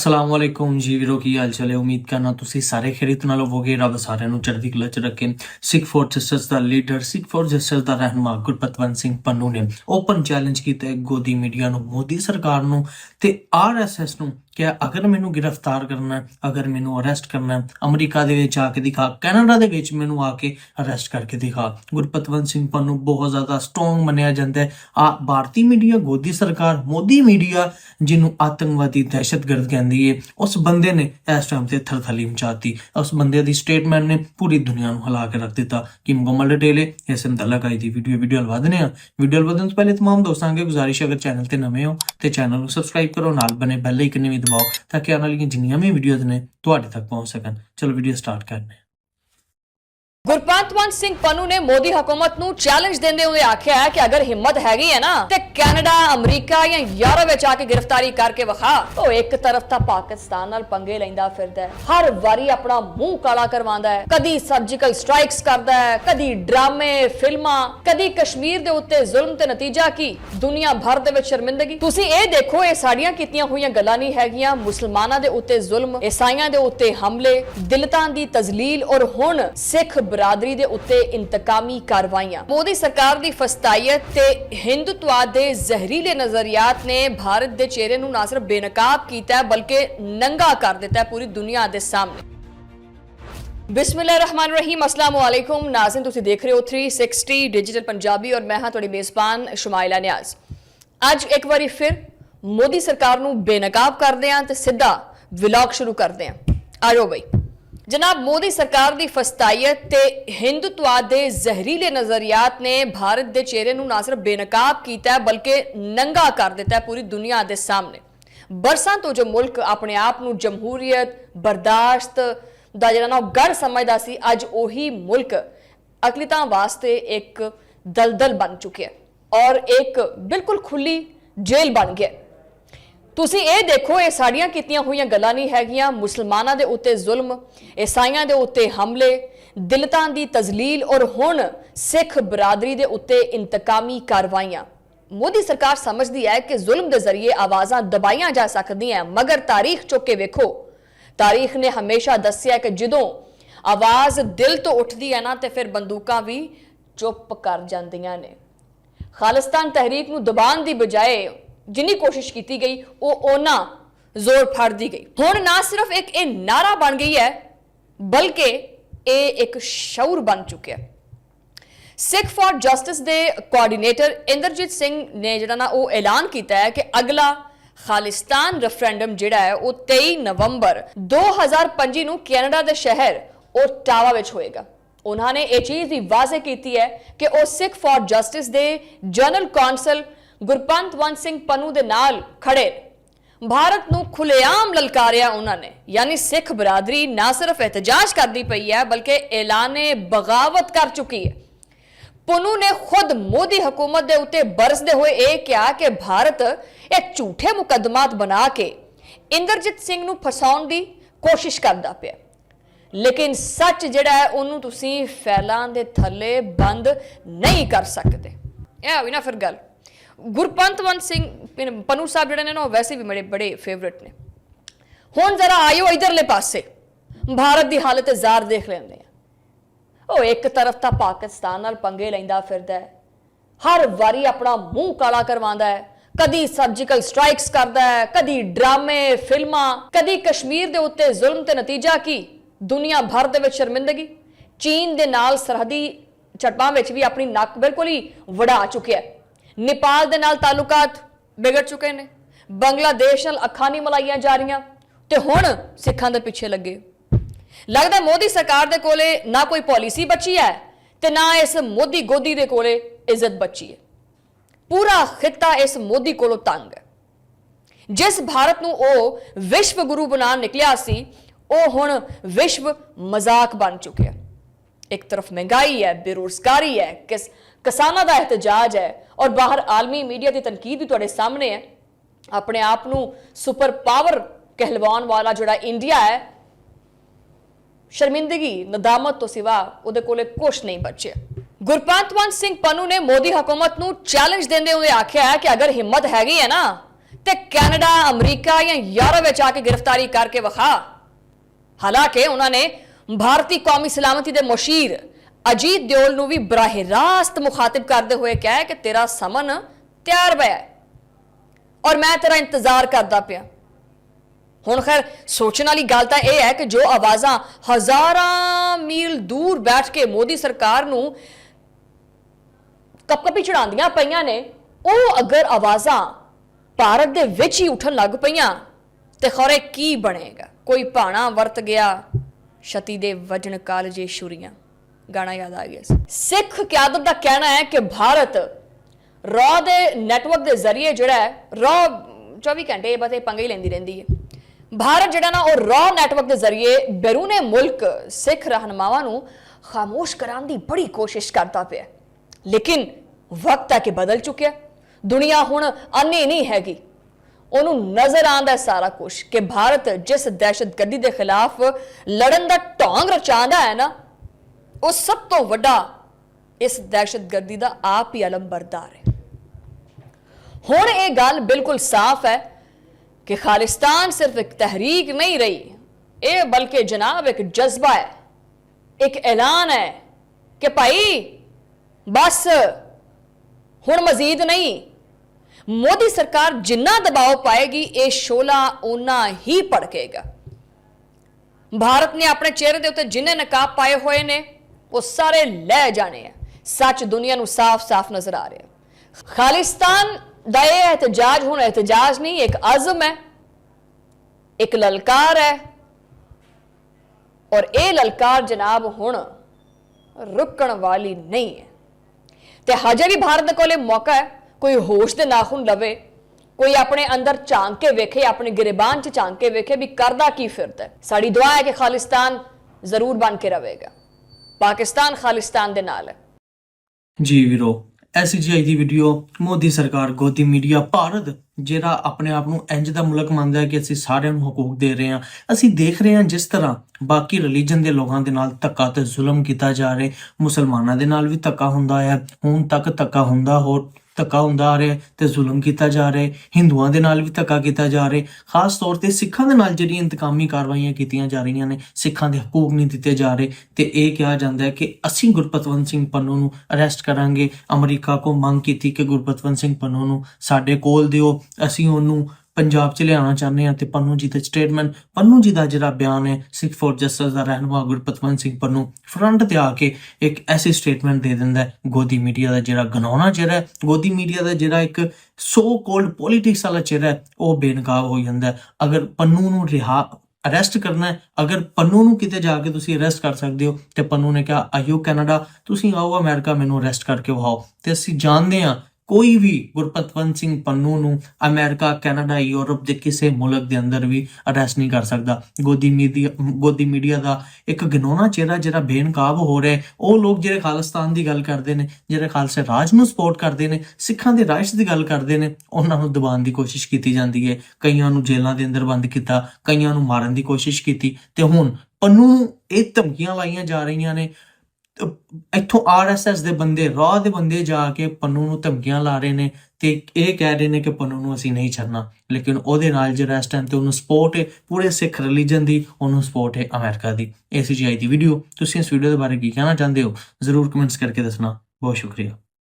ਅਸਲਾਮ ਵਾਲੇਕੁਮ ਜੀ ਵੀਰੋ, ਕੀ ਹਾਲ ਚਾਲ ਹੈ? ਉਮੀਦ ਕਰਨਾ ਤੁਸੀਂ ਸਾਰੇ ਖੈਰੀਤ ਨਾਲ ਹੋਵੋਗੇ। ਰੱਬ ਸਾਰਿਆਂ ਨੂੰ ਚੜ੍ਹਦੀ ਕਲਾ ਚ ਰੱਖੇ। ਸਿੱਖ ਫੋਰ ਜਸਟਿਸ ਦਾ ਲੀਡਰ ਸਿੱਖ ਫੋਰ ਜਸਟਿਸ ਦਾ ਰਹਿਨੁਮਾ ਗੁਰਪਤਵੰਤ ਸਿੰਘ ਪੰਨੂ ਨੇ ਓਪਨ ਚੈਲੰਜ ਕੀਤਾ ਗੋਦੀ ਮੀਡੀਆ ਨੂੰ, ਮੋਦੀ ਸਰਕਾਰ ਨੂੰ ਤੇ ਆਰਐਸਐਸ ਨੂੰ। ਕਿ ਅਗਰ ਮੈਨੂੰ ਗ੍ਰਿਫਤਾਰ ਕਰਨਾ ਹੈ ਅਗਰ ਮੈਨੂੰ ਅਰੈਸਟ ਕਰਨਾ ਹੈ ਅਮਰੀਕਾ ਦੇ ਵਿੱਚ ਆ ਕੇ ਦਿਖਾ ਕੈਨੇਡਾ ਦੇ ਵਿੱਚ ਮੈਨੂੰ ਆ ਕੇ ਅਰੈਸਟ ਕਰਕੇ ਦਿਖਾ ਗੁਰਪਤਵੰਤ ਸਿੰਘ ਪੰਨੂ ਬਹੁਤ ਜ਼ਿਆਦਾ ਸਟਰੋਂਗ ਮੰਨਿਆ ਜਾਂਦਾ ਹੈ ਆ ਭਾਰਤੀ ਮੀਡੀਆ ਗੋਦੀ ਸਰਕਾਰ ਮੋਦੀ ਮੀਡੀਆ ਜਿਹਨੂੰ ਆਤੰਕਵਾਦੀ ਦਹਿਸ਼ਤਗਰਦ ਕਹਿੰਦੀ ਹੈ ਉਸ ਬੰਦੇ ਨੇ ਇਸ ਟਾਈਮ ਤੇ ਥਰਥਲੀ ਮਚਾਤੀ ਉਸ ਬੰਦੇ ਦੀ ਸਟੇਟਮੈਂਟ ਨੇ ਪੂਰੀ ਦੁਨੀਆ ਨੂੰ ਹਿਲਾ ਕੇ ਰੱਖ ਦਿੱਤਾ ਕਿ ਮੁਕੰਮਲ ਡਿਟੇਲ ਹੈ ਇਸ ਨੂੰ ਲਗਾਈ ਦੀ ਵੀਡੀਓ ਵੀਡੀਓ ਲਵਾਦਨੇ ਆ ਵੀਡੀਓ ਲਵਾਦਨ ਤੋਂ ਪਹਿਲੇ तमाम ਦੋਸਤਾਂ ਅੱਗੇ ਗੁਜ਼ਾਰਿਸ਼ ਹੈ ਅਗਰ ਚੈਨਲ ਤੇ ਨਵੇਂ ਹੋ ਤੇ ਚੈਨਲ ਨੂੰ ਸਬਸਕ੍ਰਾਈਬ ਕਰੋ ਨਾਲ ਬਨੇ ਬੈਲ ਆਈਕਨ ਵੀ ਦਬਾਓ ਤਾਂ ਕਿ ਆਉਣ ਵਾਲੀਆਂ ਜਿੰਨੀਆਂ ਵੀ ਵੀਡੀਓਜ਼ ਨੇ, ਤੁਹਾਡੇ ਤੱਕ ਪਹੁੰਚ ਸਕਣ ਚਲੋ ਵੀਡੀਓ ਸਟਾਰਟ ਕਰਨੇ ਆ। ਗੁਰਪੰਤਵੰਤ ਸਿੰਘ ਪੰਨੂ ਨੇ ਮੋਦੀ ਹਕੂਮਤ ਨੂੰ ਚੈਲੰਜ ਦਿੰਦੇ ਹੋਏ ਆਖਿਆ ਹੈ ਕਿ ਅਗਰ ਹਿੰਮਤ ਹੈਗੀ ਹੈ ਨਾ, ਤੇ ਕੈਨੇਡਾ, ਅਮਰੀਕਾ ਜਾਂ ਯੂਰਪ ਵਿੱਚ ਆ ਕੇ ਗ੍ਰਿਫਤਾਰੀ ਕਰਕੇ ਵਿਖਾ। ਉਹ ਇੱਕ ਤਰਫ ਤਾਂ ਪਾਕਿਸਤਾਨ ਨਾਲ ਪੰਗੇ ਲੈਂਦਾ ਫਿਰਦਾ ਹੈ। ਹਰ ਵਾਰੀ ਆਪਣਾ ਮੂੰਹ ਕਾਲਾ ਕਰਵਾਉਂਦਾ ਹੈ। ਕਦੀ ਸਰਜੀਕਲ ਸਟ੍ਰਾਈਕਸ ਕਰਦਾ ਹੈ, ਕਦੀ ਡਰਾਮੇ, ਫਿਲਮਾਂ, ਕਦੀ ਕਸ਼ਮੀਰ ਦੇ ਉੱਤੇ ਜ਼ੁਲਮ ਤੇ ਨਤੀਜਾ ਕੀ? ਦੁਨੀਆ ਭਰ ਦੇ ਵਿੱਚ ਸ਼ਰਮਿੰਦਗੀ। ਤੁਸੀਂ ਇਹ ਦੇਖੋ, ਇਹ ਸਾਡੀਆਂ ਕੀਤੀਆਂ ਹੋਈਆਂ ਗੱਲਾਂ ਨਹੀਂ ਹੈਗੀਆਂ। ਮੁਸਲਮਾਨਾਂ ਦੇ ਉੱਤੇ ਜ਼ੁਲਮ, ਈਸਾਈਆਂ ਦੇ ਉੱਤੇ ਹਮਲੇ ਦਿਲਤਾਂ ਦੀ ਤਜ਼ਲੀਲ ਔਰ ਹੁਣ ਸਿੱਖ ਬਰਾਦਰੀ ਦੇ ਉੱਤੇ ਇੰਤਕਾਮੀ ਕਾਰਵਾਈਆਂ। ਮੋਦੀ ਸਰਕਾਰ ਦੀ ਫਸਤਾਇਤ ਤੇ ਹਿੰਦੂਤਵਾਦ ਦੇ ਜ਼ਹਿਰੀਲੇ ਨਜ਼ਰੀਆਤ ਨੇ ਭਾਰਤ ਦੇ ਚਿਹਰੇ ਨੂੰ ਨਾ ਸਿਰਫ ਬੇਨਕਾਬ ਕੀਤਾ ਬਲਕਿ ਨੰਗਾ ਕਰ ਦਿੱਤਾ ਪੂਰੀ ਦੁਨੀਆ ਦੇ ਸਾਹਮਣੇ। ਬਿਸਮਿਲ੍ਲਾਹਿਰਰਹਿਮਾਨਿਰਰਹੀਮ ਅਸਲਾਮ ਵਾਲੇਕੁਮ ਨਾਜ਼ਿਨ ਤੁਸੀਂ ਦੇਖ ਰਹੇ ਹੋ 360 ਡਿਜੀਟਲ ਪੰਜਾਬੀ ਔਰ ਮੈਂ ਹਾਂ ਤੁਹਾਡੀ ਮੇਜ਼ਬਾਨ ਸ਼ਮਾਇਲਾ ਨਿਆਜ਼। ਅੱਜ ਇੱਕ ਵਾਰੀ ਫਿਰ ਮੋਦੀ ਸਰਕਾਰ ਨੂੰ ਬੇਨਕਾਬ ਕਰਦੇ ਆਂ ਤੇ ਸਿੱਧਾ ਵਲੌਗ ਸ਼ੁਰੂ ਕਰਦੇ ਆਂ ਆਜੋ ਬਈ। ਜਨਾਬ ਮੋਦੀ ਸਰਕਾਰ ਦੀ ਫਸਤਾਇਤ ਤੇ ਹਿੰਦੁਤਵਾ ਦੇ ਜ਼ਹਿਰੀਲੇ ਨਜ਼ਰੀਆਤ ਨੇ ਭਾਰਤ ਦੇ ਚਿਹਰੇ ਨੂੰ ਨਾ ਸਿਰਫ ਬੇਨਕਾਬ ਕੀਤਾ ਬਲਕਿ ਨੰਗਾ ਕਰ ਦਿੱਤਾ ਹੈ ਪੂਰੀ ਦੁਨੀਆ ਦੇ ਸਾਹਮਣੇ। ਬਰਸਾਂ ਤੋਂ ਜੋ ਮੁਲਕ ਆਪਣੇ ਆਪ ਨੂੰ ਜਮਹੂਰੀਅਤ, ਬਰਦਾਸ਼ਤ ਦਾ ਜਿਹੜਾ ਨਾ ਉਹ ਗੜ ਸਮਝਦਾ ਸੀ, ਅੱਜ ਉਹੀ ਮੁਲਕ ਅਕਲੀਤਾਂ ਵਾਸਤੇ ਇੱਕ ਦਲਦਲ ਬਣ ਚੁੱਕਿਆ ਔਰ ਇੱਕ ਬਿਲਕੁਲ ਖੁੱਲੀ ਜੇਲ੍ਹ ਬਣ ਗਿਆ ਤੁਸੀਂ ਇਹ ਦੇਖੋ, ਇਹ ਸਾਡੀਆਂ ਕੀਤੀਆਂ ਹੋਈਆਂ ਗੱਲਾਂ ਨਹੀਂ ਹੈਗੀਆਂ। ਮੁਸਲਮਾਨਾਂ ਦੇ ਉੱਤੇ ਜ਼ੁਲਮ, ਈਸਾਈਆਂ ਦੇ ਉੱਤੇ ਹਮਲੇ, ਦਿਲਤਾਂ ਦੀ ਤਜ਼ਲੀਲ ਔਰ ਹੁਣ ਸਿੱਖ ਬਰਾਦਰੀ ਦੇ ਉੱਤੇ ਇੰਤਕਾਮੀ ਕਾਰਵਾਈਆਂ। ਮੋਦੀ ਸਰਕਾਰ ਸਮਝਦੀ ਹੈ ਕਿ ਜ਼ੁਲਮ ਦੇ ਜ਼ਰੀਏ ਆਵਾਜ਼ਾਂ ਦਬਾਈਆਂ ਜਾ ਸਕਦੀਆਂ ਮਗਰ ਤਾਰੀਖ ਚੁੱਕ ਕੇ ਵੇਖੋ। ਤਾਰੀਖ ਨੇ ਹਮੇਸ਼ਾ ਦੱਸਿਆ ਕਿ ਜਦੋਂ ਆਵਾਜ਼ ਦਿਲ ਤੋਂ ਉੱਠਦੀ ਹੈ ਨਾ, ਤੇ ਫਿਰ ਬੰਦੂਕਾਂ ਵੀ ਚੁੱਪ ਕਰ ਜਾਂਦੀਆਂ ਨੇ। ਖਾਲਿਸਤਾਨ ਤਹਿਰੀਕ ਨੂੰ ਦਬਾਉਣ ਦੀ ਬਜਾਏ ਜਿੰਨੀ ਕੋਸ਼ਿਸ਼ ਕੀਤੀ ਗਈ, ਉਹ ਉਹਨਾਂ ਜ਼ੋਰ ਫੜਦੀ ਗਈ। ਹੁਣ ਨਾ ਸਿਰਫ ਇੱਕ ਇਹ ਨਾਰਾ ਬਣ ਗਈ ਹੈ, ਬਲਕਿ ਇਹ ਇੱਕ ਸ਼ੌਰ ਬਣ ਚੁੱਕਿਆ ਹੈ। ਸਿੱਖ ਫਾਰ ਜਸਟਿਸ ਦੇ ਕੋਆਰਡੀਨੇਟਰ ਇੰਦਰਜੀਤ ਸਿੰਘ ਨੇ ਜਿਹੜਾ ਨਾ ਉਹ ਐਲਾਨ ਕੀਤਾ ਹੈ ਕਿ ਅਗਲਾ ਖਾਲਿਸਤਾਨ ਰੈਫਰੈਂਡਮ ਜਿਹੜਾ ਹੈ, ਉਹ 23 ਨਵੰਬਰ 2025 ਨੂੰ ਕੈਨੇਡਾ ਦੇ ਸ਼ਹਿਰ ਓਟਾਵਾ ਵਿੱਚ ਹੋਏਗਾ। ਉਹਨਾਂ ਨੇ ਇਹ ਚੀਜ਼ ਵੀ ਵਾਜ਼ੇ ਕੀਤੀ ਹੈ ਕਿ ਉਹ ਸਿੱਖ ਫਾਰ ਜਸਟਿਸ ਦੇ ਜਨਰਲ ਕਾਉਂਸਲ ਗੁਰਪੰਤਵੰਤ ਸਿੰਘ ਪੰਨੂ ਦੇ ਨਾਲ ਖੜੇ। ਭਾਰਤ ਨੂੰ ਖੁੱਲੇਆਮ ਲਲਕਾਰਿਆ ਉਹਨਾਂ ਨੇ। ਯਾਨੀ ਸਿੱਖ ਬਰਾਦਰੀ ਨਾ ਸਿਰਫ ਇhtਜਾਜ ਕਰਦੀ ਪਈ ਹੈ, ਬਲਕਿ ਐਲਾਨੇ ਬਗਾਵਤ ਕਰ ਚੁੱਕੀ ਹੈ। ਪੁਨੂ ਨੇ ਖੁਦ ਮੋਦੀ ਹਕੂਮਤ ਦੇ ਉੱਤੇ ਬਰਸਦੇ ਹੋਏ ਇਹ ਕਿਹਾ ਕਿ ਭਾਰਤ ਇਹ ਝੂਠੇ ਮੁਕੱਦਮਾਤ ਬਣਾ ਕੇ ਇੰਦਰਜੀਤ ਸਿੰਘ ਨੂੰ ਫਸਾਉਣ ਦੀ ਕੋਸ਼ਿਸ਼ ਕਰਦਾ ਪਿਆ। ਲੇਕਿਨ ਸੱਚ ਜਿਹੜਾ ਹੈ, ਉਹਨੂੰ ਤੁਸੀਂ ਫੈਲਾਂ ਦੇ ਥੱਲੇ ਬੰਦ ਨਹੀਂ ਕਰ ਸਕਦੇ। ਇਹ ਹੋਈ ਨਾ ਫਿਰ ਗੱਲ। ਗੁਰਪੰਤਵੰਤ ਸਿੰਘ ਪਿਨ- ਪਨੂ ਸਾਹਿਬ ਜਿਹੜੇ ਨੇ ਨਾ, ਉਹ ਵੈਸੇ ਵੀ ਮੇਰੇ ਬੜੇ ਫੇਵਰਿਟ ਨੇ। ਹੁਣ ਜ਼ਰਾ ਆਇਓ ਇਧਰਲੇ ਪਾਸੇ। ਭਾਰਤ ਦੀ ਹਾਲਤ ਜ਼ਾਰ ਦੇਖ ਲੈਂਦੇ ਆ। ਉਹ ਇੱਕ ਤਰਫ ਤਾਂ ਪਾਕਿਸਤਾਨ ਨਾਲ ਪੰਗੇ ਲੈਂਦਾ ਫਿਰਦਾ ਹੈ। ਹਰ ਵਾਰੀ ਆਪਣਾ ਮੂੰਹ ਕਾਲਾ ਕਰਵਾਉਂਦਾ ਹੈ। ਕਦੀ ਸਰਜੀਕਲ ਸਟ੍ਰਾਈਕਸ ਕਰਦਾ ਹੈ, ਕਦੀ ਡਰਾਮੇ, ਫਿਲਮਾਂ, ਕਦੀ ਕਸ਼ਮੀਰ ਦੇ ਉੱਤੇ ਜ਼ੁਲਮ ਤੇ ਨਤੀਜਾ ਕੀ? ਦੁਨੀਆ ਭਰ ਦੇ ਵਿੱਚ ਸ਼ਰਮਿੰਦਗੀ। ਚੀਨ ਦੇ ਨਾਲ ਸਰਹੱਦੀ ਝੜਪਾਂ ਵਿੱਚ ਵੀ ਆਪਣੀ ਨੱਕ ਬਿਲਕੁਲ ਹੀ ਵੜਾ ਚੁੱਕਿਆ ਹੈ। ਨੇਪਾਲ ਦੇ ਨਾਲ ਤਾਲੁਕਾਤ ਵਿਗੜ ਚੁੱਕੇ ਨੇ। ਬੰਗਲਾਦੇਸ਼ ਨਾਲ ਅੱਖਾਂ ਨਹੀਂ ਮਲਾਈਆਂ ਜਾ ਰਹੀਆਂ ਤੇ ਹੁਣ ਸਿੱਖਾਂ ਦੇ ਪਿੱਛੇ ਲੱਗੇ। ਲੱਗਦਾ ਮੋਦੀ ਸਰਕਾਰ ਦੇ ਕੋਲੇ ਨਾ ਕੋਈ ਪਾਲਿਸੀ ਬਚੀ ਹੈ ਤੇ ਨਾ ਇਸ ਮੋਦੀ ਗੋਦੀ ਦੇ ਕੋਲੇ ਇੱਜ਼ਤ ਬਚੀ ਹੈ। ਪੂਰਾ ਖਿੱਤਾ ਇਸ ਮੋਦੀ ਕੋਲੋਂ ਤੰਗ ਹੈ। ਜਿਸ ਭਾਰਤ ਨੂੰ ਉਹ ਵਿਸ਼ਵ ਗੁਰੂ ਬਣਾਉਣ ਨਿਕਲਿਆ ਸੀ, ਉਹ ਹੁਣ ਵਿਸ਼ਵ ਮਜ਼ਾਕ ਬਣ ਚੁੱਕਿਆ ਇੱਕ ਤਰਫ ਮਹਿੰਗਾਈ ਹੈ, ਬੇਰੋਜ਼ਗਾਰੀ ਹੈ, ਕਿਸ ਕਿਸਾਨਾਂ ਦਾ ਇhtਜਾਜ ਹੈ ਔਰ ਬਾਹਰ ਆਲਮੀ ਮੀਡੀਆ ਦੀ ਤਨਕੀਦ ਵੀ ਤੁਹਾਡੇ ਸਾਹਮਣੇ ਹੈ। ਆਪਣੇ ਆਪ ਨੂੰ ਸੁਪਰ ਪਾਵਰ ਕਹਿਲਵਾਉਣ ਵਾਲਾ ਜਿਹੜਾ ਇੰਡੀਆ ਹੈ, ਸ਼ਰਮਿੰਦਗੀ, ਨਦਾਮਤ ਤੋਂ ਸਿਵਾ ਉਹਦੇ ਕੋਲੇ ਕੁਝ ਨਹੀਂ ਬਚਿਆ। ਗੁਰਪੰਤਵੰਤ ਸਿੰਘ ਪੰਨੂ ਨੇ ਮੋਦੀ ਹਕੂਮਤ ਨੂੰ ਚੈਲੰਜ ਦਿੰਦੇ ਹੋਏ ਆਖਿਆ ਹੈ ਕਿ ਅਗਰ ਹਿੰਮਤ ਹੈਗੀ ਹੈ ਨਾ, ਤੇ ਕੈਨੇਡਾ, ਅਮਰੀਕਾ ਜਾਂ ਯੂਰਪ ਵਿੱਚ ਆ ਕੇ ਗ੍ਰਿਫਤਾਰੀ ਕਰਕੇ ਵਿਖਾ। ਹਾਲਾਂਕਿ ਉਹਨਾਂ ਨੇ ਭਾਰਤੀ ਕੌਮੀ ਸਲਾਮਤੀ ਦੇ ਮੁਸ਼ੀਰ ਅਜੀਤ ਦਿਓਲ ਨੂੰ ਵੀ ਬਰਾਹ ਰਾਸਤ ਮੁਖਾਤਿਬ ਕਰਦੇ ਹੋਏ ਕਿਹਾ ਕਿ ਤੇਰਾ ਸਮਨ ਤਿਆਰ ਪਿਆ ਹੈ। ਔਰ ਮੈਂ ਤੇਰਾ ਇੰਤਜ਼ਾਰ ਕਰਦਾ ਪਿਆ। ਹੁਣ ਖੈਰ, ਸੋਚਣ ਵਾਲੀ ਗੱਲ ਤਾਂ ਇਹ ਹੈ ਕਿ ਜੋ ਆਵਾਜ਼ਾਂ ਹਜ਼ਾਰਾਂ ਮੀਲ ਦੂਰ ਬੈਠ ਕੇ ਮੋਦੀ ਸਰਕਾਰ ਨੂੰ ਕਪਕਪੀ ਚੜਾਉਂਦੀਆਂ ਪਈਆਂ ਨੇ, ਉਹ ਅਗਰ ਆਵਾਜ਼ਾਂ ਭਾਰਤ ਦੇ ਵਿੱਚ ਹੀ ਉੱਠਣ ਲੱਗ ਪਈਆਂ, ਤੇ ਖਰੇ ਕੀ ਬਣੇਗਾ? ਕੋਈ ਭਾਣਾ ਵਰਤ ਗਿਆ, ਛਤੀ ਦੇ ਵਜਨ ਕਾਲਜੇ ਸ਼ੁਰੀਆਂ ਗਾਣਾ ਯਾਦ ਆ ਗਿਆ ਸੀ। ਸਿੱਖ ਕਿਆਦਤ ਦਾ ਕਹਿਣਾ ਹੈ ਕਿ ਭਾਰਤ ਰॉ ਦੇ ਨੈਟਵਰਕ ਦੇ ਜ਼ਰੀਏ ਜਿਹੜਾ ਹੈ, ਰॉ 24 ਘੰਟੇ ਬਸ ਇਹ ਪੰਗੇ ਹੀ ਲੈਂਦੀ ਰਹਿੰਦੀ ਹੈ। ਭਾਰਤ ਜਿਹੜਾ ਨਾ, ਉਹ ਰॉ ਨੈਟਵਰਕ ਦੇ ਜ਼ਰੀਏ ਬੈਰੂਨੇ ਮੁਲਕ ਸਿੱਖ ਰਹਿਨਮਾਵਾਂ ਨੂੰ ਖਾਮੋਸ਼ ਕਰਾਉਣ ਦੀ ਬੜੀ ਕੋਸ਼ਿਸ਼ ਕਰਦਾ ਪਿਆ ਲੇਕਿਨ ਵਕਤ ਹੈ ਕਿ ਬਦਲ ਚੁੱਕਿਆ ਦੁਨੀਆ ਹੁਣ ਅੰਨੀ ਨਹੀਂ ਹੈਗੀ। ਉਹਨੂੰ ਨਜ਼ਰ ਆਂਦਾ ਸਾਰਾ ਕੁਝ ਕਿ ਭਾਰਤ ਜਿਸ ਦਹਿਸ਼ਤਗਰਦੀ ਦੇ ਖਿਲਾਫ ਲੜਨ ਦਾ ਢੋਂਗ ਰਚਾਉਂਦਾ ਹੈ ਨਾ ਉਹ ਸਭ ਤੋਂ ਵੱਡਾ ਇਸ ਦਹਿਸ਼ਤਗਰਦੀ ਦਾ ਆਪ ਹੀ ਅਲਮ ਬਰਦਾਰ ਹੈ। ਹੁਣ ਇਹ ਗੱਲ ਬਿਲਕੁਲ ਸਾਫ਼ ਹੈ ਕਿ ਖਾਲਿਸਤਾਨ ਸਿਰਫ ਇੱਕ ਤਹਿਰੀਕ ਨਹੀਂ ਰਹੀ, ਇਹ ਬਲਕਿ ਜਨਾਬ ਇੱਕ ਜਜ਼ਬਾ ਹੈ, ਇੱਕ ਐਲਾਨ ਹੈ ਕਿ ਭਾਈ ਬਸ ਹੁਣ ਮਜ਼ੀਦ ਨਹੀਂ, ਮੋਦੀ ਸਰਕਾਰ ਜਿੰਨਾ ਦਬਾਅ ਪਾਏਗੀ, ਇਹ ਸ਼ੋਲਾ ਉਨਾ ਹੀ ਭੜਕੇਗਾ। ਭਾਰਤ ਨੇ ਆਪਣੇ ਚਿਹਰੇ ਦੇ ਉੱਤੇ ਜਿੰਨੇ ਨਕਾਬ ਪਾਏ ਹੋਏ ਨੇ ਉਹ ਸਾਰੇ ਲੈ ਜਾਣੇ ਆ। ਸੱਚ ਦੁਨੀਆ ਨੂੰ ਸਾਫ਼-ਸਾਫ਼ ਨਜ਼ਰ ਆ ਰਿਹਾ। ਖਾਲਿਸਤਾਨ ਦਾ ਇਹ ਇhtਜਾਜ ਹੁਣ ਇhtਜਾਜ ਨਹੀਂ, ਇੱਕ ਅਜ਼ਮ ਹੈ। ਇੱਕ ਲਲਕਾਰ ਹੈ। ਔਰ ਇਹ ਲਲਕਾਰ ਜਨਾਬ ਹੁਣ ਰੁਕਣ ਵਾਲੀ ਨਹੀਂ ਹੈ। ਤੇ ਹਜੇ ਵੀ ਭਾਰਤ ਦੇ ਕੋਲੇ ਮੌਕਾ ਹੈ, ਕੋਈ ਹੋਸ਼ ਦੇ ਨਾਖੂਨ ਲਵੇ, ਕੋਈ ਆਪਣੇ ਅੰਦਰ ਝਾਂਕ ਕੇ ਵੇਖੇ, ਆਪਣੇ ਗਿਰਬਾਨ ਚ ਝਾਂਕ ਕੇ ਵੇਖੇ ਵੀ ਕਰਦਾ ਕੀ ਫਿਰਦਾ ਸਾਡੀ ਦੁਆ ਹੈ ਕਿ ਖਾਲਿਸਤਾਨ ਜ਼ਰੂਰ ਬਣ ਕੇ ਰਹੇਗਾ। ਪਾਕਿਸਤਾਨ, ਖਾਲਿਸਤਾਨ ਦੇ ਨਾਲ। ਜੀ ਵੀਰੋ ਐਸਜੀਆਈ ਦੀ ਵੀਡੀਓ, ਮੋਦੀ ਸਰਕਾਰ, ਗੋਦੀ ਮੀਡੀਆ, ਭਾਰਤ, ਜਿਹੜਾ ਆਪਣੇ ਆਪ ਨੂੰ ਇੰਜ ਦਾ ਮੁਲਕ ਮੰਨਦਾ ਹੈ ਕਿ ਅਸੀਂ ਸਾਰਿਆਂ ਨੂੰ ਹਕੂਕ ਦੇ ਰਹੇ ਹਾਂ। ਅਸੀਂ ਦੇਖ ਰਹੇ ਹਾਂ ਜਿਸ ਤਰ੍ਹਾਂ ਬਾਕੀ ਰਿਲੀਜਨ ਦੇ ਲੋਕਾਂ ਦੇ ਨਾਲ ਧੱਕਾ ਤੇ ਜ਼ੁਲਮ ਕੀਤਾ ਜਾ ਰਿਹਾ ਮੁਸਲਮਾਨਾਂ ਦੇ ਨਾਲ ਵੀ ਧੱਕਾ ਹੁੰਦਾ ਹੈ। ਹੁਣ ਤੱਕ ਧੱਕਾ ਹੁੰਦਾ ਹੋਰ ਧੱਕਾ ਹੁੰਦਾ ਆ ਰਿਹਾ ਤੇ ਜ਼ੁਲਮ ਕੀਤਾ ਜਾ ਰਿਹਾ ਹਿੰਦੂਆਂ ਦੇ ਨਾਲ ਵੀ ਧੱਕਾ ਕੀਤਾ ਜਾ ਰਿਹਾ ਖਾਸ ਤੌਰ ਤੇ ਸਿੱਖਾਂ ਦੇ ਨਾਲ ਜਿਹੜੀਆਂ ਇੰਤਕਾਮੀ ਕਾਰਵਾਈਆਂ ਕੀਤੀਆਂ ਜਾ ਰਹੀਆਂ ਨੇ, ਸਿੱਖਾਂ ਦੇ ਹਕੂਕ ਨਹੀਂ ਦਿੱਤੇ ਜਾ ਰਹੇ। ਤੇ ਇਹ ਕਿਹਾ ਜਾਂਦਾ ਹੈ ਕਿ ਅਸੀਂ ਗੁਰਪਤਵੰਤ ਸਿੰਘ ਪੰਨੂ ਨੂੰ ਅਰੈਸਟ ਕਰਾਂਗੇ। ਅਮਰੀਕਾ ਕੋ ਮੰਗ ਕੀਤੀ ਕਿ ਗੁਰਪਤਵੰਤ ਸਿੰਘ ਪੰਨੂ ਨੂੰ ਸਾਡੇ ਕੋਲ ਦਿਓ, ਅਸੀਂ ਉਹਨੂੰ ਪੰਜਾਬ ਚ ਲਿਆਉਣਾ ਚਾਹੁੰਦੇ ਹਾਂ ਤੇ ਪੰਨੂ ਜੀ ਦਾ ਸਟੇਟਮੈਂਟ ਪੰਨੂ ਜੀ ਦਾ ਜਿਹੜਾ ਬਿਆਨ ਹੈ, ਸਿੱਖ ਫੋਰ ਜਸਟਿਸ ਦਾ ਰਹਿਨੁਮਾ ਗੁਰਪਤਵੰਤ ਸਿੰਘ ਪੰਨੂ ਫਰੰਟ ਤੇ ਆ ਕੇ ਇੱਕ ਐਸੀ ਸਟੇਟਮੈਂਟ ਦੇ ਦਿੰਦਾ ਗੋਦੀ ਮੀਡੀਆ ਦਾ ਜਿਹੜਾ ਗਨਾਉਣਾ ਚਿਹਰਾ ਗੋਦੀ ਮੀਡੀਆ ਦਾ ਜਿਹੜਾ ਇੱਕ ਸੋ ਕੋਲਡ ਪੋਲਿਟਿਕਸ ਵਾਲਾ ਚਿਹਰਾ ਉਹ ਬੇਨਕਾਬ ਹੋ ਜਾਂਦਾ ਅਗਰ ਪੰਨੂ ਨੂੰ ਰਿਹਾ ਅਰੈਸਟ ਕਰਨਾ ਹੈ, ਅਗਰ ਪੰਨੂ ਨੂੰ ਕਿਤੇ ਜਾ ਕੇ ਤੁਸੀਂ ਅਰੈਸਟ ਕਰ ਸਕਦੇ ਹੋ, ਤੇ ਪੰਨੂ ਨੇ ਕਿਹਾ ਆਇਓ ਕੈਨੇਡਾ ਤੁਸੀਂ ਆਓ, ਅਮਰੀਕਾ ਮੈਨੂੰ ਅਰੈਸਟ ਕਰਕੇ ਵਹਾਓ ਤੇ ਅਸੀਂ ਜਾਣਦੇ ਹਾਂ ਕੋਈ ਵੀ ਗੁਰਪਤਵੰਤ ਸਿੰਘ ਪੰਨੂ ਨੂੰ ਅਮਰੀਕਾ, ਕੈਨੇਡਾ, ਯੂਰਪ ਦੇ ਕਿਸੇ ਮੁਲਕ ਦੇ ਅੰਦਰ ਵੀ ਅਰੈਸਟ ਨਹੀਂ ਕਰ ਸਕਦਾ। ਗੋਦੀ ਮੀਡੀਆ ਗੋਦੀ ਮੀਡੀਆ ਦਾ ਇੱਕ ਗਨੋਨਾ ਚਿਹਰਾ ਜਿਹੜਾ ਬੇਨਕਾਬ ਹੋ ਰਿਹਾ ਉਹ ਲੋਕ ਜਿਹੜੇ ਖਾਲਿਸਤਾਨ ਦੀ ਗੱਲ ਕਰਦੇ ਨੇ, ਜਿਹੜੇ ਖਾਲਸੇ ਰਾਜ ਨੂੰ ਸਪੋਰਟ ਕਰਦੇ ਨੇ, ਸਿੱਖਾਂ ਦੇ ਰਾਜ ਦੀ ਗੱਲ ਕਰਦੇ ਨੇ, ਉਹਨਾਂ ਨੂੰ ਦਬਾਉਣ ਦੀ ਕੋਸ਼ਿਸ਼ ਕੀਤੀ ਜਾਂਦੀ ਹੈ। ਕਈਆਂ ਨੂੰ ਜੇਲ੍ਹਾਂ ਦੇ ਅੰਦਰ ਬੰਦ ਕੀਤਾ, ਕਈਆਂ ਨੂੰ ਮਾਰਨ ਦੀ ਕੋਸ਼ਿਸ਼ ਕੀਤੀ ਤੇ ਹੁਣ ਪੰਨੂ ਇਹ ਧਮਕੀਆਂ ਲਾਈਆਂ ਜਾ ਰਹੀਆਂ ਨੇ। ਇੱਥੋਂ ਆਰਐਸਐਸ ਦੇ ਬੰਦੇ, ਰਾਹ ਦੇ ਬੰਦੇ ਜਾ ਕੇ ਪੰਨੂ ਨੂੰ ਧਮਕੀਆਂ ਲਾ ਰਹੇ ਨੇ ਤੇ ਇਹ ਕਹਿ ਰਹੇ ਨੇ ਕਿ ਪੰਨੂ ਨੂੰ ਅਸੀਂ ਨਹੀਂ ਛੱਡਣਾ। ਲੇਕਿਨ ਉਹਦੇ ਨਾਲ ਜਿਹੜਾ ਇਸ ਟਾਈਮ ਤੇ ਉਹਨੂੰ ਸਪੋਰਟ ਹੈ, ਪੂਰੇ ਸਿੱਖ ਰਿਲੀਜਨ ਦੀ, ਉਹਨੂੰ ਸਪੋਰਟ ਹੈ ਅਮਰੀਕਾ ਦੀ। ACGI ਦੀ ਵੀਡੀਓ ਤੁਸੀਂ ਇਸ ਵੀਡੀਓ ਦੇ ਬਾਰੇ ਕੀ ਕਹਿਣਾ ਚਾਹੁੰਦੇ ਹੋ? ਜ਼ਰੂਰ ਕਮੈਂਟਸ ਕਰਕੇ ਦੱਸਣਾ। ਬਹੁਤ ਸ਼ੁਕਰੀਆ।